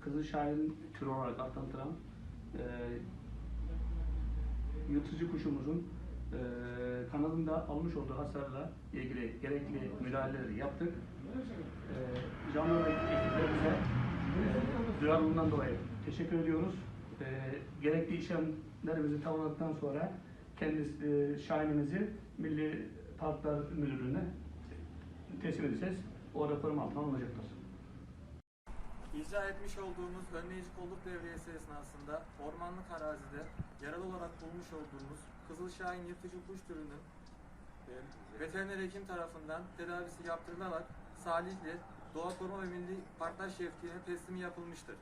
Kızıl Şahin türü olarak adlandırılan e, yırtıcı kuşumuzun e, kanadında almış olduğu hasarla ilgili gerekli müdahaleleri yaptık. E, jandarma ekiplerimize e, duyarlılığından dolayı teşekkür ediyoruz. E, gerekli işlemlerimizi tamamladıktan sonra kendisi e, Şahinimizi Milli Parklar Müdürlüğü'ne teslim edeceğiz. O raporum altına alınacaktır. İcra etmiş olduğumuz önleyici kolluk devriyesi esnasında ormanlık arazide yaralı olarak bulmuş olduğumuz Kızılşahin yırtıcı kuş türünün e, veteriner hekim tarafından tedavisi yaptırılarak Salihli Doğa Koruma ve Milli Parklar Şefliği'ne teslimi yapılmıştır.